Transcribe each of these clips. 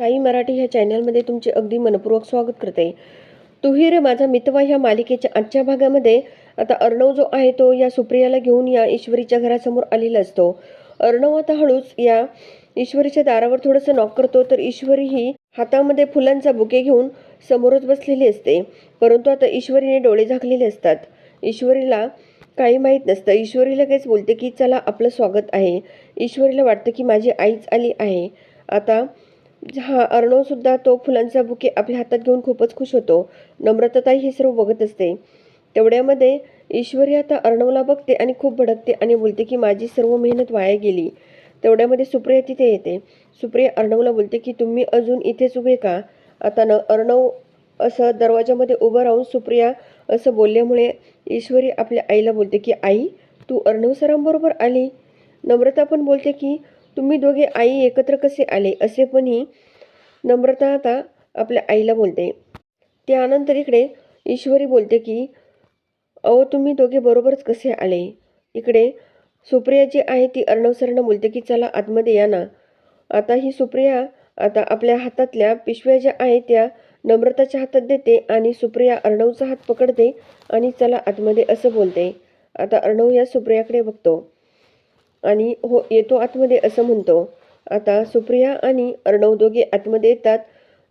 साई मराठी ह्या चॅनलमध्ये तुमचे अगदी मनपूर्वक स्वागत करते. तुही रे माझा मितवा ह्या मालिकेच्या आजच्या भागामध्ये. आता अर्णव जो आहे तो या सुप्रियाला घेऊन या ईश्वरीच्या घरासमोर आलेला असतो. अर्णव आता हळूच या ईश्वरीच्या दारावर थोडंसं नॉक करतो तर ईश्वरी ही हातामध्ये फुलांचा बुके घेऊन समोरच बसलेली असते. परंतु आता ईश्वरीने डोळे झाकलेले असतात. ईश्वरीला काही माहीत नसतं. ईश्वरी लगेच बोलते की चला आपलं स्वागत आहे. ईश्वरीला वाटतं की माझी आईच आली आहे. आता हा अर्णवसुद्धा तो फुलांचा बुके आपल्या हातात घेऊन खूपच खुश होतो. नम्रताताई हे सर्व बघत असते. तेवढ्यामध्ये ईश्वरी आता अर्णवला बघते आणि खूप भडकते आणि बोलते की माझी सर्व मेहनत वाया गेली. तेवढ्यामध्ये सुप्रिया तिथे येते. सुप्रिया अर्णवला बोलते की तुम्ही अजून इथेच उभे का? आता न अर्णव असं दरवाजामध्ये उभं राहून सुप्रिया असं बोलल्यामुळे ईश्वरी आपल्या आईला बोलते की आई तू अर्णव सरांबरोबर आली? नम्रता पण बोलते की तुम्ही दोघे आई एकत्र कसे आले असे पण ही नम्रता आता आपल्या आईला बोलते. त्यानंतर इकडे ईश्वरी बोलते की अहो तुम्ही दोघे बरोबरच कसे आले? इकडे सुप्रिया जी आहे ती अर्णव बोलते की चला आतमध्ये या ना. आता ही सुप्रिया आता आपल्या हातातल्या पिशव्या ज्या आहेत त्या नम्रताच्या हातात देते आणि सुप्रिया अर्णवचा हात पकडते आणि चला आतमध्ये असं बोलते. आता अर्णव या सुप्रियाकडे बघतो. आणि हो येतो आतमध्ये असं म्हणतो. आता सुप्रिया आणि अर्णव दोघे आतमध्ये येतात.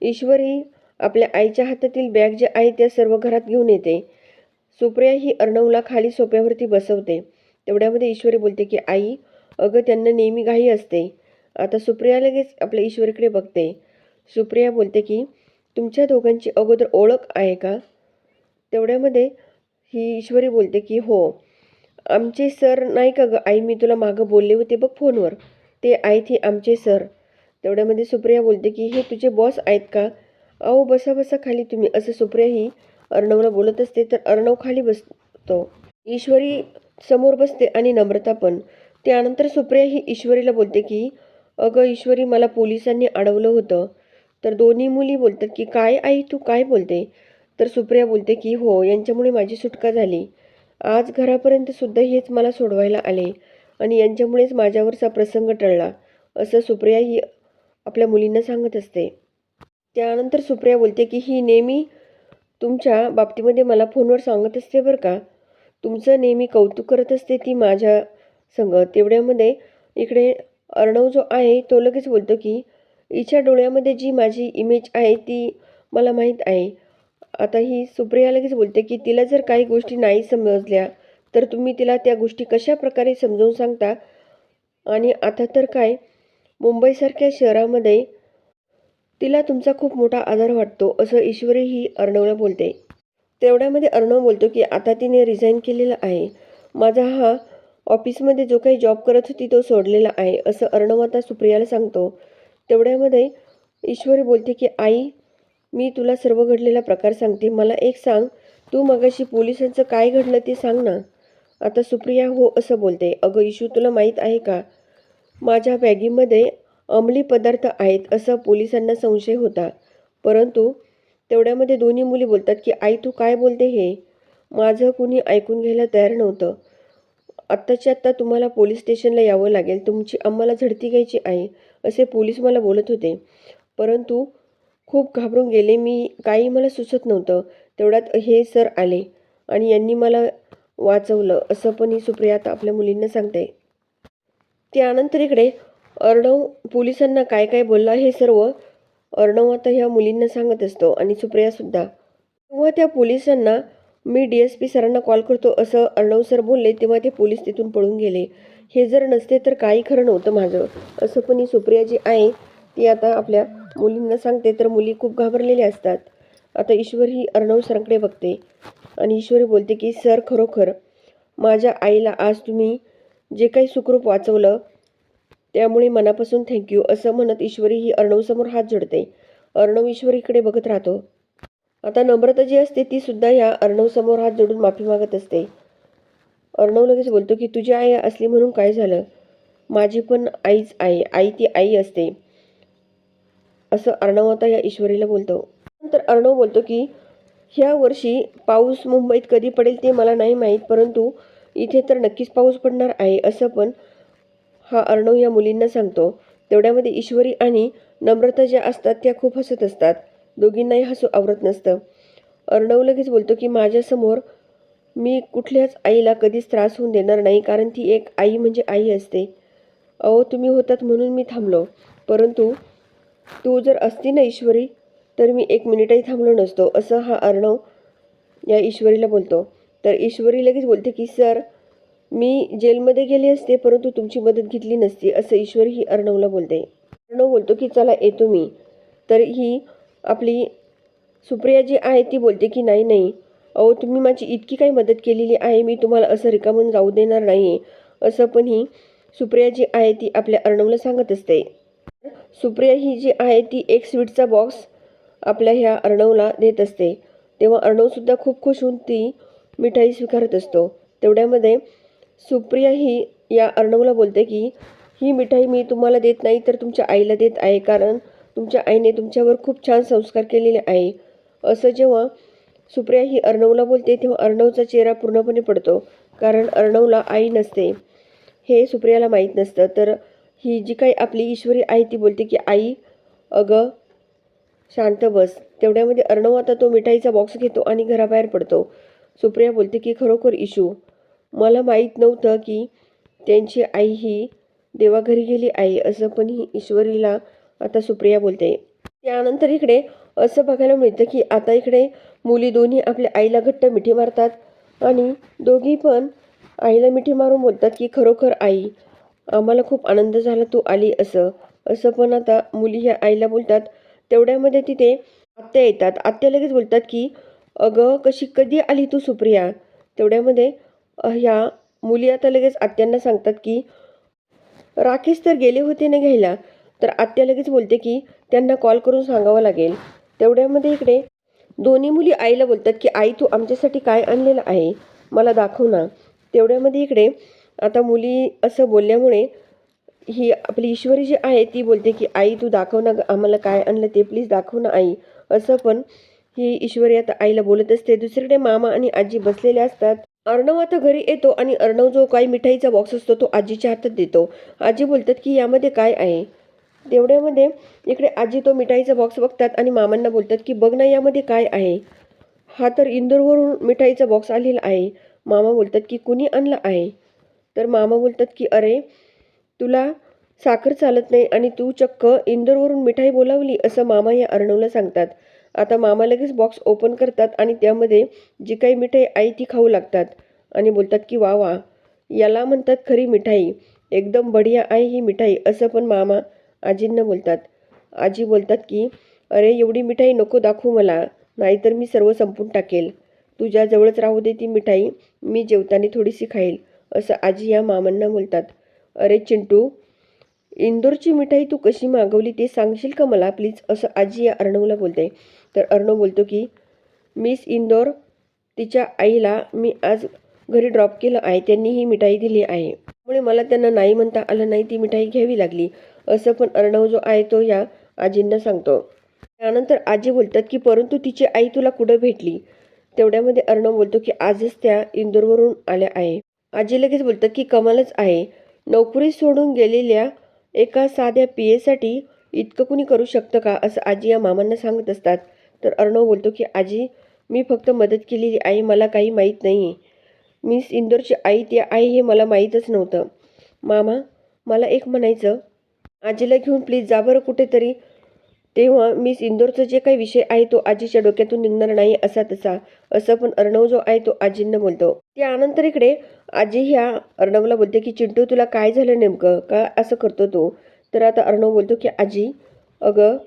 ईश्वरी आपल्या आईच्या हातातील बॅग जे आहे त्या सर्व घरात घेऊन येते. सुप्रिया ही अर्णवला खाली सोप्यावरती बसवते. तेवढ्यामध्ये ईश्वरी बोलते की आई अगं त्यांना नेहमी घाई असते. आता सुप्रिया लगेच आपल्या ईश्वरीकडे बघते. सुप्रिया बोलते की तुमच्या दोघांची अगोदर ओळख आहे का? तेवढ्यामध्ये ही ईश्वरी बोलते की हो. आमचे सर नाही का गं? आई मी तुला मागं बोलले होते बघ फोनवर. ते आहेत हे आमचे सर. तेवढ्यामध्ये सुप्रिया बोलते की हे तुझे बॉस आहेत का? अहो बसा बसा खाली तुम्ही. असं सुप्रिया ही अर्णवला बोलत असते तर अर्णव खाली बसतो. ईश्वरी समोर बसते आणि नम्रता पण. त्यानंतर सुप्रिया ही ईश्वरीला बोलते की अगं ईश्वरी मला पोलिसांनी अडवलं होतं. तर दोन्ही मुली बोलतात की काय आई तू? काय बोलते? तर सुप्रिया बोलते की हो यांच्यामुळे माझी सुटका झाली. आज घरापर्यंत सुद्धा हेच मला सोडवायला आले आणि यांच्यामुळेच माझ्यावरचा प्रसंग टळला असं सुप्रिया ही आपल्या मुलींना सांगत असते. त्यानंतर सुप्रिया बोलते की ही नेहमी तुमच्या बाबतीमध्ये मला फोनवर सांगत असते बरं का. तुमचं नेहमी कौतुक करत असते ती माझ्या संग. तेवढ्यामध्ये इकडे अर्णव जो आहे तो लगेच बोलतो की हिच्या डोळ्यामध्ये जी माझी इमेज आहे ती मला माहीत आहे. आता ही सुप्रिया लगेच बोलते की तिला जर काही गोष्टी नाही समजल्या तर तुम्ही तिला त्या गोष्टी कशा प्रकारे समजून सांगता? आणि आता तर काय? मुंबईसारख्या शहरामध्ये तिला तुमचा खूप मोठा आधार वाटतो असं ईश्वरी ही अर्णवला बोलते. तेवढ्यामध्ये अर्णव बोलतो की आता तिने रिझाईन केलेला आहे. माझा हा ऑफिसमध्ये जो काही जॉब करत होती तो सोडलेला आहे असं अर्णव आता सुप्रियाला सांगतो. तेवढ्यामध्ये ईश्वरी बोलते की आई मी तुला सर्व घडलेला प्रकार सांगते. मला एक सांग तू मगाशी पोलिसांचं काय घडलं ते सांग ना. आता सुप्रिया हो असं बोलते अगं इशू तुला माहीत आहे का? माझ्या बॅगीमध्ये अंमली पदार्थ आहेत असा पोलिसांना संशय होता. परंतु तेवढ्यामध्ये दोन्ही मुली बोलतात की आई तू काय बोलते हे? माझं कुणी ऐकून घ्यायला तयार नव्हतं. आत्ताच्या आत्ता तुम्हाला पोलीस स्टेशनला यावं लागेल. तुमची आम्हाला झडती घ्यायची आहे असे पोलीस मला बोलत होते. परंतु खूप घाबरून गेले. मी काही मला सुचत नव्हतं. तेवढ्यात हे सर आले आणि यांनी मला वाचवलं असं पण ही सुप्रिया आता आपल्या मुलींना सांगते त्यानंतर इकडे अर्णव पोलिसांना काय काय बोलला हे सर्व अर्णव आता ह्या मुलींना सांगत असतो आणि सुप्रियासुद्धा तेव्हा त्या पोलिसांना मी डी एस पी सरांना कॉल करतो असं अर्णव सर बोलले तेव्हा ते पोलीस तिथून पळून गेले. हे जर नसते तर काही खरं नव्हतं माझं असं पण ही सुप्रिया जी आहे. ती आता आपल्या मुलींना सांगते तर मुली खूप घाबरलेल्या असतात. आता ईश्वर ही अर्णव सरांकडे बघते. आणि ईश्वरी बोलते की सर खरोखर माझ्या आईला आज तुम्ही जे काही सुखरूप वाचवलं त्यामुळे मनापासून थँक्यू असं म्हणत ईश्वरी ही अर्णवसमोर हात जोडते. अर्णव ईश्वरीकडे बघत राहतो. आता नम्रता जी असते ती सुद्धा या अर्णवसमोर हात जोडून माफी मागत असते. अर्णव लगेच बोलतो की तुझी आई असली म्हणून काय झालं? माझी पण आईच आहे आई ती आई असते. असं अर्णव आता या ईश्वरीला बोलतो. नंतर अर्णव बोलतो की ह्या वर्षी पाऊस मुंबईत कधी पडेल ते मला नाही माहीत परंतु इथे तर नक्कीच पाऊस पडणार आहे असं पण हा अर्णव या मुलींना सांगतो. तेवढ्यामध्ये ईश्वरी आणि नम्रता ज्या असतात त्या खूप हसत असतात. दोघींनाही हसू आवरत नसतं. अर्णव लगेच बोलतो की माझ्यासमोर मी कुठल्याच आईला कधीच त्रास होऊन देणार नाही कारण ती एक आई म्हणजे आई असते. अहो तुम्ही होतात म्हणून मी थांबलो. परंतु तू जर असती ना ईश्वरी तर मी एक मिनिटही थांबलो नसतो असं हा अर्णव या ईश्वरीला बोलतो. तर ईश्वरी लगेच बोलते की सर मी जेलमध्ये गेले असते परंतु तुमची मदत घेतली नसती असं ईश्वरी ही अर्णवला बोलते. अर्णव बोलतो की चला येतो मी. तर ही आपली सुप्रिया जी आहे ती बोलते की नाही नाही. अहो तुम्ही माझी इतकी काही मदत केलेली आहे मी तुम्हाला असं रिकामून जाऊ देणार नाही. असं पण ही सुप्रिया जी आहे ती आपल्या अर्णवला सांगत असते. सुप्रिया ही जी आहे ती एक स्वीटचा बॉक्स आपल्या ह्या अर्णवला देत असते. तेव्हा अर्णवसुद्धा खूप खुश होऊन ती मिठाई स्वीकारत असतो. तेवढ्यामध्ये सुप्रिया ही या अर्णवला बोलते की ही मिठाई मी तुम्हाला देत नाही तर तुमच्या आईला देत आहे कारण तुमच्या आईने तुमच्यावर खूप छान संस्कार केलेले आहे. असं जेव्हा सुप्रिया ही अर्णवला बोलते तेव्हा अर्णवचा चेहरा पूर्णपणे पडतो कारण अर्णवला आई नसते. हे सुप्रियाला माहीत नसतं. तर ही जी काही आपली ईश्वरी आहे ती बोलते की आई अगं शांत बस. तेवढ्यामध्ये अर्णव आता तो मिठाईचा बॉक्स घेतो आणि घराबाहेर पडतो. सुप्रिया बोलते की खरोखर इशू मला माहीत नव्हतं की त्यांची आई ही देवाघरी गेली आहे. असं पण ही ईश्वरीला आता सुप्रिया बोलते. त्यानंतर इकडे असं बघायला मिळतं की आता इकडे मुली दोन्ही आपल्या आईला घट्ट मिठी मारतात आणि दोघी पण आईला मिठी मारून बोलतात की खरोखर आई आम्हाला खूप आनंद झाला तू आली असं. असं पण आता मुली ह्या आईला बोलतात. तेवढ्यामध्ये तिथे आत्या येतात. आत्या लगेच बोलतात की अगं कशी कधी आली तू सुप्रिया? तेवढ्यामध्ये ह्या मुली आता लगेच आत्यांना सांगतात की राकेश तर गेले होते ना घ्यायला. तर आत्या लगेच बोलते की त्यांना कॉल करून सांगावं लागेल. तेवढ्यामध्ये इकडे दोन्ही मुली आईला बोलतात की आई तू आमच्यासाठी काय आणलेलं आहे? मला दाखव ना. तेवढ्यामध्ये इकडे आता मुली असं बोलल्यामुळे ही आपली ईश्वरी जी आहे ती बोलते की आई तू दाखव ना आम्हाला काय आणलं ते प्लीज दाखव ना आई. असं पण ही ईश्वरी आता आईला बोलत असते. दुसरीकडे मामा आणि आजी बसलेले असतात. अर्णव आता घरी येतो आणि अर्णव जो काही मिठाईचा बॉक्स असतो तो आजीच्या हातात देतो. आजी बोलतात की यामध्ये काय आहे? तेवढ्यामध्ये इकडे आजी तो मिठाईचा बॉक्स बघतात आणि मामांना बोलतात की बघ ना यामध्ये काय आहे? हा तर इंदोरवरून मिठाईचा बॉक्स आलेला आहे. मामा बोलतात की कुणी आणला आहे? तर मामा बोलतात की अरे तुला साखर चालत नाही आणि तू चक्क इंदोरवरून मिठाई बोलावली असं मामा या अर्णवला सांगतात. आता मामा लगेच बॉक्स ओपन करतात आणि त्यामध्ये जी काही मिठाई आई ती खाऊ लागतात आणि बोलतात की वा वा याला म्हणतात खरी मिठाई. एकदम बढिया आहे ही मिठाई असं पण मामा आजींना बोलतात. आजी बोलतात की अरे एवढी मिठाई नको दाखवू मला नाहीतर मी सर्व संपून टाकेल. तुझ्याजवळच राहू दे ती मिठाई मी जेवताना थोडीशी खाईल. असं आजी या मामांना बोलतात. अरे चिंटू इंदोरची मिठाई तू कशी मागवली ते सांगशील का मला प्लीज? असं आजी या अर्णवला बोलते. तर अर्णव बोलतो की मिस इंदोर तिच्या आईला मी आज घरी ड्रॉप केलं आहे त्यांनी ही मिठाई दिली आहे. त्यामुळे मला त्यांना नाही म्हणता आलं नाही ती मिठाई घ्यावी लागली. असं पण अर्णव जो आहे तो या आजींना सांगतो. त्यानंतर आजी बोलतात की परंतु तिची आई तुला कुठं भेटली? तेवढ्यामध्ये अर्णव बोलतो की आजच त्या इंदोरवरून आल्या आहे. आजी लगेच बोलतात की कमालच आहे. नोकरी सोडून गेलेल्या एका साध्या पी एसाठी इतकं कुणी करू शकतं का? असं आजी या मामांना सांगत असतात. तर अर्णव बोलतो की आजी मी फक्त मदत केलेली आहे मला काही माहीत नाही. मिस इंदोरची आई ती आई हे मला माहीतच नव्हतं. मामा मला एक म्हणायचं. आजीला घेऊन प्लीज जा बरं कुठेतरी. तेव्हा मिस इंदोरचा जे काही विषय आहे तो आजीच्या डोक्यातून निघणार नाही असा तसा. असं पण अर्णव जो आहे तो आजींना बोलतो. त्यानंतर इकडे आजी ह्या अर्णवला बोलते की चिंटू तुला काय झालं नेमकं? का असं करतो तो? तर आता अर्णव बोलतो की आजी अगं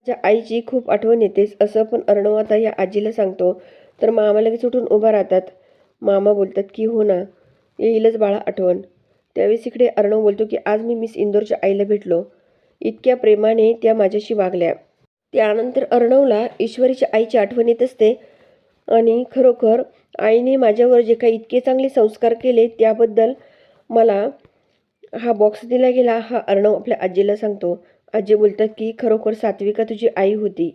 माझ्या आईची खूप आठवण येतेस असं पण अर्णव आता या आजीला सांगतो. तर मामा लगेच उठून उभा राहतात. मामा बोलतात की हो ना येईलच बाळा आठवण. त्यावेळेस इकडे अर्णव बोलतो की आज मी मिस इंदोरच्या आईला भेटलो. इतक्या प्रेमाने त्या माझ्याशी वागल्या. त्यानंतर अर्णवला ईश्वरीच्या आईची आठवण येत असते आणि खरोखर आईने माझ्यावर जे काही इतके चांगले संस्कार केले त्याबद्दल मला हा बॉक्स दिला गेला हा अर्णव आपल्या आजीला सांगतो. आजी बोलतात की खरोखर सात्विका तुझी आई होती.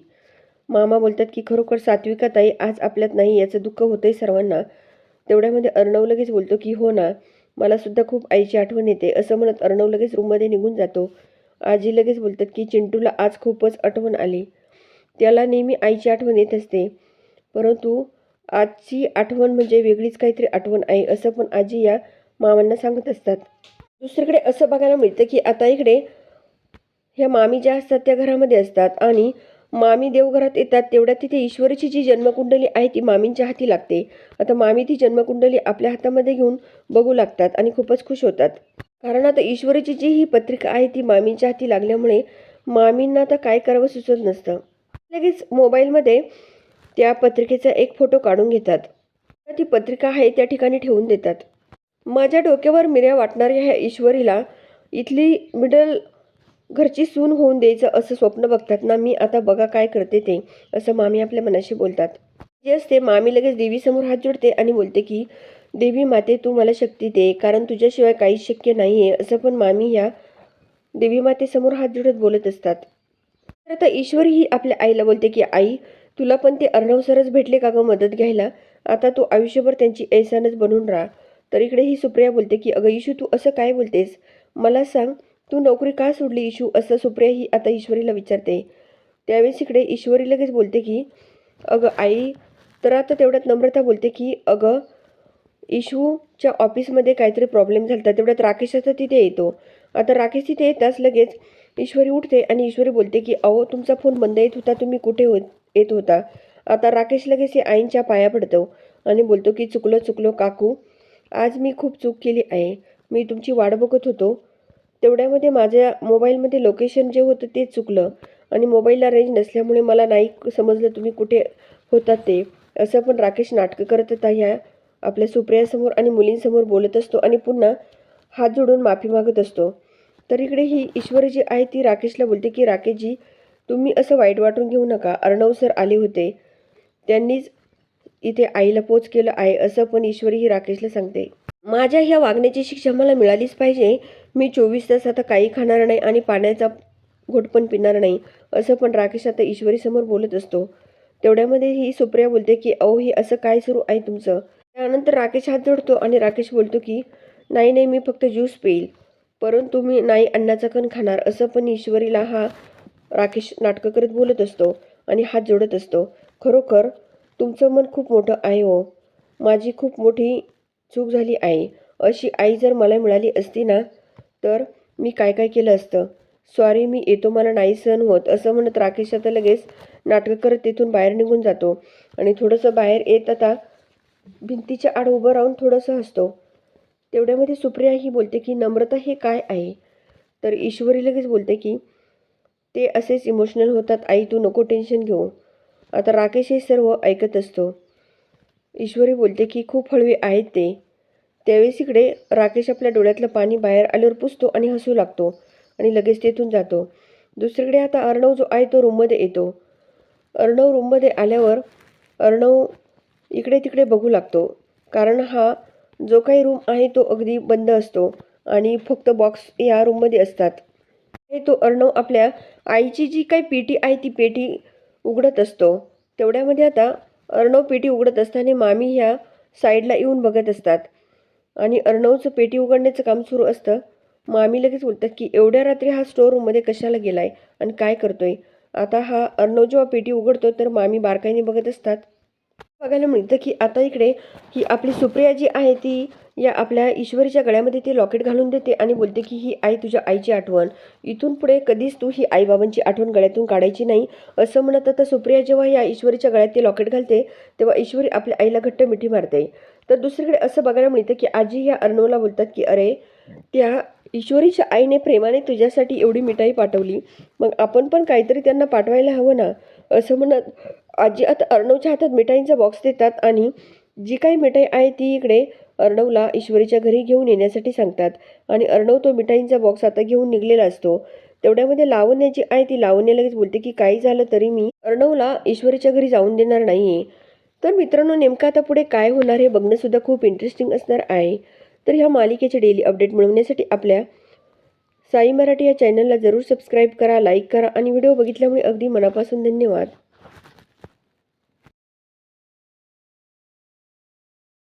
मामा बोलतात की खरोखर सात्विका ताई आज आपल्यात नाही याचं दुःख होतंय सर्वांना. तेवढ्यामध्ये अर्णव लगेच बोलतो की हो ना मला सुद्धा खूप आईची आठवण येते. असं म्हणत अर्णव लगेच रूममध्ये निघून जातो. आजी लगेच बोलतात की चिंटूला आज खूपच आठवण आली. त्याला नेहमी आईची आठवण येत असते. परंतु आजची आठवण म्हणजे वेगळीच काहीतरी आठवण आहे असं पण आजी या मामांना सांगत असतात. दुसरीकडे असं बघायला मिळतं की आता इकडे ह्या मामी ज्या असतात त्या घरामध्ये असतात आणि मामी देवघरात येतात तेवढ्यात तिथे ईश्वरीची जी जन्मकुंडली आहे ती मामींच्या हाती लागते. आता मामी ती जन्मकुंडली आपल्या हातामध्ये घेऊन बघू लागतात आणि खूपच खुश होतात. कारण आता ईश्वरीची जी ही पत्रिका आहे ती मामींच्या हाती लागल्यामुळे मामींना आता काय करावं सुचत नसतं. लगेच मोबाईलमध्ये त्या पत्रिकेचा एक फोटो काढून घेतात. ती पत्रिका आहे त्या ठिकाणी ठेवून देतात. माझ्या डोक्यावर मिऱ्या वाटणाऱ्या ह्या ईश्वरीला इथली मिडल घरची सून होऊन द्यायचं असं स्वप्न बघतात ना मी आता बघा काय करते ते असं मामी आपल्या मनाशी बोलतात. जे असते मामी लगेच देवीसमोर हात जोडते आणि बोलते की देवी माते तू मला शक्ती दे कारण तुझ्याशिवाय काहीच शक्य नाही आहे असं पण मामी ह्या देवी मातेसमोर हात जोडत बोलत असतात. तर आता ईश्वरी ही आपल्या आईला बोलते की आई तुला पण ते अर्णव सरच भेटले का गं मदत घ्यायला? आता तू आयुष्यभर त्यांची ऐसानच बनून राहा. तर इकडे ही सुप्रिया बोलते की अगं इशू तू असं काय बोलतेस? मला सांग तू नोकरी का सोडली इशू असं सुप्रिया ही आता ईश्वरीला विचारते. त्यावेळेस इकडे ईश्वरी लगेच बोलते की अगं आई तर आता तेवढ्यात नम्रता बोलते की अगं इशूच्या ऑफिसमध्ये काहीतरी प्रॉब्लेम झाला तेवढ्यात राकेश आता तिथे येतो. आता राकेश तिथे येताच लगेच ईश्वरी उठते आणि ईश्वरी बोलते की अहो तुमचा फोन बंद येत होता. तुम्ही कुठे होत येत होता? आता राकेश लगेच हे आईंच्या पाया पडतो आणि बोलतो की चुकलो चुकलो काकू. आज मी खूप चूक केली आहे. मी तुमची वाट बघत होतो. तेवढ्यामध्ये माझ्या मोबाईलमध्ये लोकेशन जे होतं ते चुकलं आणि मोबाईलला रेंज नसल्यामुळे मला नाही समजलं तुम्ही कुठे होतात ते. असं पण राकेश नाटकं करत होता ह्या आपल्या सुप्रियासमोर आणि मुलींसमोर बोलत असतो आणि पुन्हा हात जोडून माफी मागत असतो. तर इकडे ही ईश्वरी जी आहे ती राकेशला बोलते की राकेशजी तुम्ही असं वाईट वाटून घेऊ नका. अर्णव सर आले होते. त्यांनीच इथे आईला पोच केलं आहे असं पण ईश्वरी ही राकेशला सांगते. माझ्या ह्या वागण्याची शिक्षा मला मिळालीच पाहिजे. मी चोवीस तास आता काही खाणार नाही आणि पाण्याचा घोट पण पिणार नाही असं पण राकेश आता ईश्वरीसमोर बोलत असतो. तेवढ्यामध्ये ही सुप्रिया बोलते की अहो हे असं काय सुरू आहे तुमचं? त्यानंतर राकेश हात जोडतो आणि राकेश बोलतो की नाही नाही मी फक्त ज्यूस पेईल. परंतु मी नाही अन्नाचा कण खाणार असं पण ईश्वरीला हा राकेश नाटकं करत बोलत असतो आणि हात जोडत असतो. खरोखर तुमचं मन खूप मोठं आहे हो. माझी खूप मोठी चूक झाली आहे अशी आई जर मला मिळाली असती ना तर मी काय काय केलं असतं? सॉरी मी येतो मला नाही सहन होत असं म्हणत राकेश आता लगेच नाटकं करत तिथून बाहेर निघून जातो. आणि थोडंसं बाहेर येत आता भिंतीच्या आड उभं राहून थोडंसं हसतो. तेवढ्यामध्ये सुप्रिया ही बोलते की नम्रता हे काय आहे? तर ईश्वरी लगेच बोलते की ते असेच इमोशनल होतात. आई तू नको टेन्शन घेऊ. आता राकेश हे सर्व ऐकत असतो. ईश्वरी बोलते की खूप हळवी आहेत ते. त्यावेळेस इकडे राकेश आपल्या डोळ्यातलं पाणी बाहेर आल्यावर पुसतो आणि हसू लागतो आणि लगेच तेथून जातो. दुसरीकडे आता अर्णव जो आहे तो रूममध्ये येतो. अर्णव रूममध्ये आल्यावर अर्णव इकडे तिकडे बघू लागतो. कारण हा जो काही रूम आहे तो अगदी बंद असतो आणि फक्त बॉक्स या रूममध्ये असतात. हे तो अर्णव आपल्या आईची जी काही पेटी आहे ती पेटी उघडत असतो. तेवढ्यामध्ये आता अर्णव पेटी उघडत असताना मामी ह्या साईडला येऊन बघत असतात. आणि अर्णवचं पेटी उघडण्याचं काम सुरू असतं. मामी लगेच बोलतात की एवढ्या रात्री हा स्टोअर रूममध्ये कशाला गेला आहे आणि काय करतोय? आता हा अर्णव जेव्हा पेटी उघडतो तर मामी बारकाईने बघत असतात. बघायला मिळतं की आता इकडे ही आपली सुप्रिया जी आहे ती या आपल्या ईश्वरीच्या गळ्यामध्ये ते लॉकेट घालून देते आणि बोलते की ही आई तुझ्या आईची आठवण. इथून पुढे कधीच तू ही आईबाबांची आठवण गळ्यातून काढायची नाही. असं म्हणत आता सुप्रिया जेव्हा या ईश्वरीच्या गळ्यात ते लॉकेट घालते तेव्हा ईश्वरी आपल्या आईला घट्ट मिठी मारते. तर दुसरीकडे असं बघायला मिळतं की आजी ह्या अर्णवला बोलतात की अरे त्या ईश्वरीच्या आईने प्रेमाने तुझ्यासाठी एवढी मिठाई पाठवली. मग आपण पण काहीतरी त्यांना पाठवायला हवं ना? असं म्हणत आजी आता अर्णवच्या हातात मिठाईंचा बॉक्स देतात आणि जी काही मिठाई आहे ती इकडे अर्णवला ईश्वरीच्या घरी घेऊन येण्यासाठी सांगतात. आणि अर्णव तो मिठाईंचा बॉक्स आता घेऊन निघलेला असतो. तेवढ्यामध्ये लावण्या जी आहे ती लावण्या लगेच बोलते की काही झालं तरी मी अर्णवला ईश्वरीच्या घरी जाऊन देणार नाही तर मित्रांनो नेमकं आता पुढे काय होणार हे बघणंसुद्धा खूप इंटरेस्टिंग असणार आहे. तर ह्या मालिकेचे डेली अपडेट मिळवण्यासाठी आपल्या साई मराठी या चॅनलला जरूर सबस्क्राईब करा लाईक करा आणि व्हिडिओ बघितल्यामुळे अगदी मनापासून धन्यवाद.